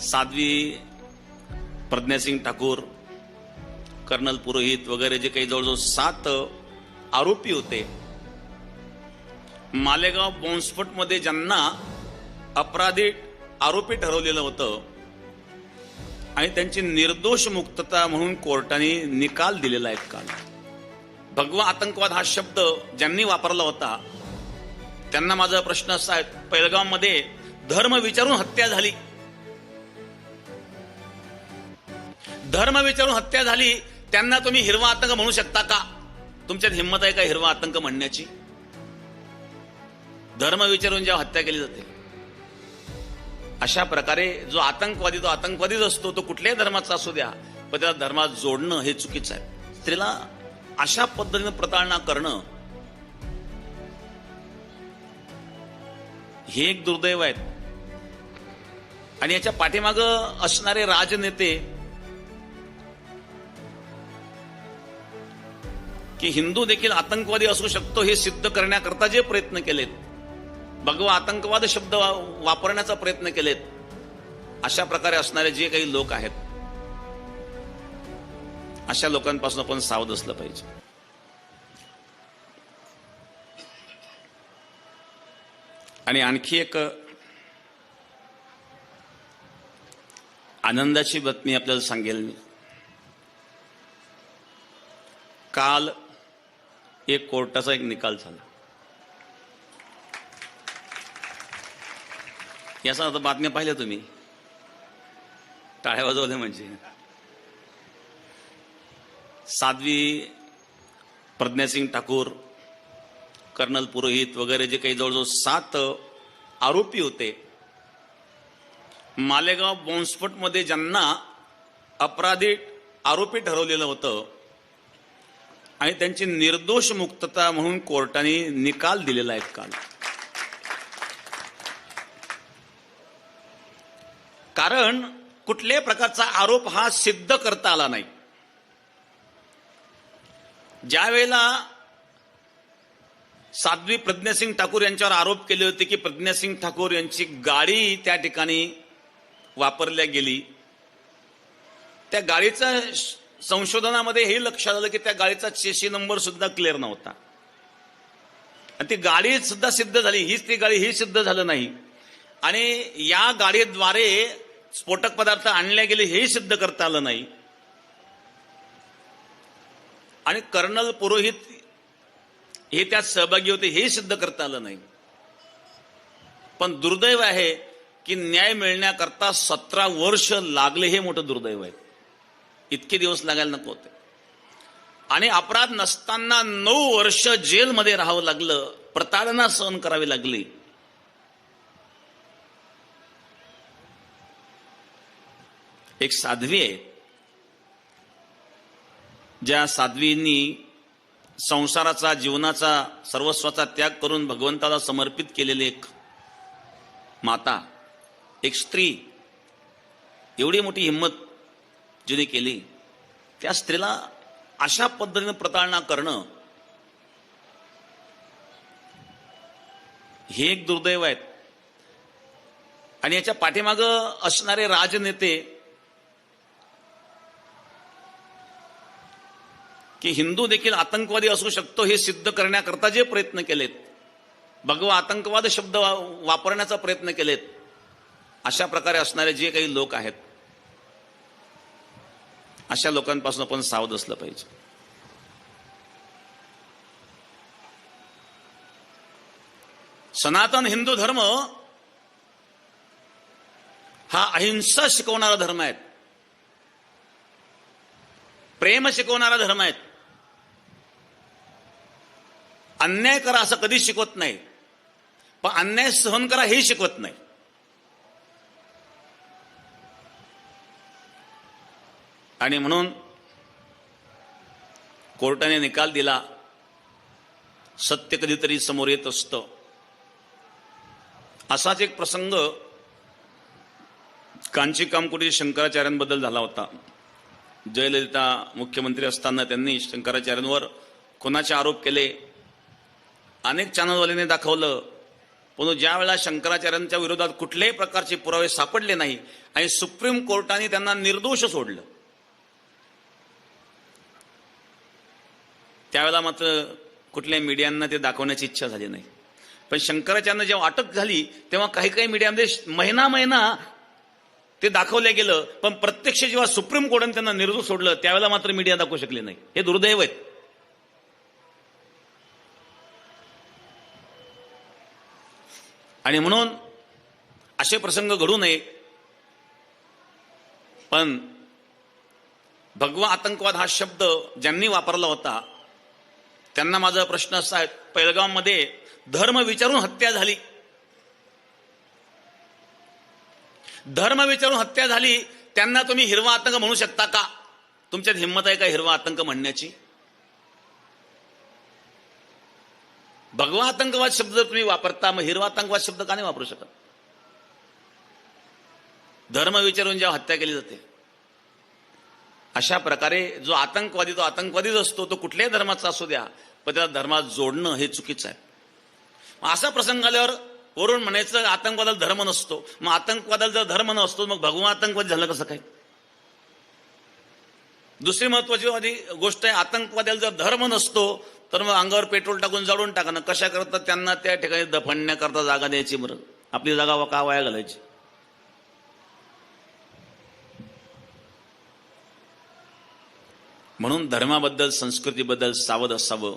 Sadhvi Pragya Singh Thakur colonel Purohit वगैरे जे काही जवळजवळ सात आरोपी होते. मालेगाव बॉम्बस्फोटमध्ये ज्यांना अपराधी आरोपी ठरवलेलं होतं आणि त्यांची निर्दोष मुक्तता म्हणून कोर्टाने निकाल दिलेला आहे काल. भगवा आतंकवाद हा शब्द ज्यांनी वापरला होता त्यांना माझा प्रश्न असा आहे पैलगावमध्ये धर्म विचारून हत्या झाली. धर्म विचारून हत्या झाली त्यांना तुम्ही हिरवा आतंक म्हणू शकता का? तुमच्यात हिंमत आहे का हिरवा आतंक म्हणण्याची? धर्म विचारून जेव्हा हत्या केली जाते अशा प्रकारे जो आतंकवादी तो आतंकवादीच असतो तो कुठल्याही धर्माचा असू द्या पण त्याला धर्मात जोडणं हे चुकीचं आहे. स्त्रीला अशा पद्धतीनं प्रताळना करणं हे एक दुर्दैव आहे आणि याच्या पाठीमाग असणारे राजनेते की हिंदू देखील आतंकवादी असू शकतो हे सिद्ध करण्याकरता जे प्रयत्न केलेत. भगवा आतंकवाद शब्द वा- वापरण्याचा प्रयत्न केलेत. अशा प्रकारे असणारे जे काही लोक आहेत अशा लोकांपासून आपण सावध असलं पाहिजे. आणि आणखी एक आनंदाची बातमी आपल्याला सांगेल मी. काल एक कोर्टाचा एक निकाल झाला. याचा आता बातम्या पाहिल्या तुम्ही. टाळ्या वाजवल्या म्हणजे. साध्वी प्रज्ञासिंग ठाकूर कर्नल पुरोहित वगैरे जे काही जवळजवळ सात आरोपी होते मालेगाव बॉम्बस्फोटमध्ये ज्यांना अपराधी आरोपी ठरवलेलं होतं आणि त्यांची निर्दोष मुक्तता म्हणून कोर्टाने निकाल दिलेला आहे काल. कारण कुठल्याही प्रकारचा आरोप हा सिद्ध करता आला नाही. ज्या वेळेला साध्वी प्रज्ञासिंग ठाकूर यांच्यावर आरोप केले होते की प्रज्ञासिंग ठाकूर यांची गाडी त्या ठिकाणी वापरल्या गेली. त्या गाडीचा संशोधनामध्ये हे लक्षात आलं की त्या गाडीचा चेशी नंबर सुद्धा क्लिअर नव्हता. आणि ती गाडी सुद्धा सिद्ध झाली. हीच ती गाडी ही सिद्ध झालं नाही. आणि या गाडीद्वारे स्फोटक पदार्थ आणले गेले हेही सिद्ध करता आलं नाही. आणि कर्नल पुरोहित हे त्यात सहभागी होते हे सिद्ध करता आलं नाही. पण दुर्दैव आहे की न्याय मिळण्याकरता सतरा वर्ष लागले हे मोठं दुर्दैव आहे. इतके दिवस लागायला नको होते. आणि अपराध नसताना नऊ वर्ष जेलमध्ये राहावं लागलं प्रताडना सहन करावी लागली. एक साध्वी आहे. ज्या साध्वींनी संसाराचा जीवनाचा सर्वस्वाचा त्याग करून भगवंताला समर्पित केलेली एक माता एक स्त्री एवढी मोठी हिंमत जिने केली त्या स्त्रीला अशा पद्धतीने प्रताळना करणं हे एक दुर्दैव आहेत. आणि याच्या पाठीमाग असणारे राजनेते की हिंदू देखील आतंकवादी असू शकतो हे सिद्ध करण्याकरता जे प्रयत्न केलेत भगवा आतंकवाद शब्द वापरण्याचा प्रयत्न केलेत अशा प्रकारे असणारे जे काही लोक आहेत अशा लोकांपासून आपण सावध असलं पाहिजे. सनातन हिंदू धर्म हा अहिंसा शिकवणारा धर्म आहे प्रेम शिकवणारा धर्म आहे अन्याय करा असं कधी शिकवत नाही. पण अन्याय सहन करा हे शिकवत नाही. आणि म्हणून कोर्टाने निकाल दिला सत्य कधीतरी समोर येत असतं. असाच एक प्रसंग कांची कुठे शंकराचार्यांबद्दल झाला होता. जयललिता मुख्यमंत्री असताना त्यांनी शंकराचार्यांवर कोणाचे आरोप केले. अनेक चॅनलवाल्यांनी दाखवलं परंतु ज्या वेळेला शंकराचार्यांच्या विरोधात कुठल्याही प्रकारचे पुरावे सापडले नाही आणि सुप्रीम कोर्टाने त्यांना निर्दोष सोडलं त्यावेळेला मात्र कुठल्याही मीडियांना ते दाखवण्याची इच्छा झाली नाही. पण शंकराचार्य जेव्हा अटक झाली तेव्हा काही काही मीडियामध्ये म्हणजे महिना महिना ते दाखवलं गेलं पण प्रत्यक्ष जेव्हा सुप्रीम कोर्टाने त्यांना निर्दोष सोडलं त्यावेळेला मात्र मीडिया दाखवू शकले नाही. हे दुर्दैव आहेत. आणि म्हणून असे प्रसंग घडू नये पण भगवा आतंकवाद हा शब्द ज्यांनी वापरला होता त्यांना माझा प्रश्न असा आहे पैलगावमध्ये धर्म विचारून हत्या झाली. धर्म विचारून हत्या झाली त्यांना तुम्ही हिरवा आतंक म्हणू शकता का? तुमच्यात हिंमत आहे का हिरवा आतंक म्हणण्याची? भगवा आतंकवाद शब्द जर तुम्ही वापरता मग हिरवा आतंकवाद शब्द का नाही वापरू शकत? धर्म विचारून जेव्हा हत्या केली जाते अशा प्रकारे जो आतंकवादी तो आतंकवादीच असतो तो कुठल्याही धर्माचा असू द्या पण त्याला धर्मात जोडणं हे चुकीचं आहे. मग असा प्रसंग आल्यावर वरून म्हणायचं आतंकवादाला धर्म नसतो. मग आतंकवादाला जर धर्म नसतो मग भगवान आतंकवाद झालं कसं काय? दुसरी महत्वाची वादी गोष्ट आहे आतंकवाद्याला जर धर्म नसतो तर मग अंगावर पेट्रोल टाकून जाळून टाकणं कशा करता त्यांना? त्या ठिकाणी दफणण्याकरता जागा द्यायची बरं. आपली जागा वा- का वाया घालायची? म्हणून धर्माबद्दल संस्कृतीबद्दल सावध असावं.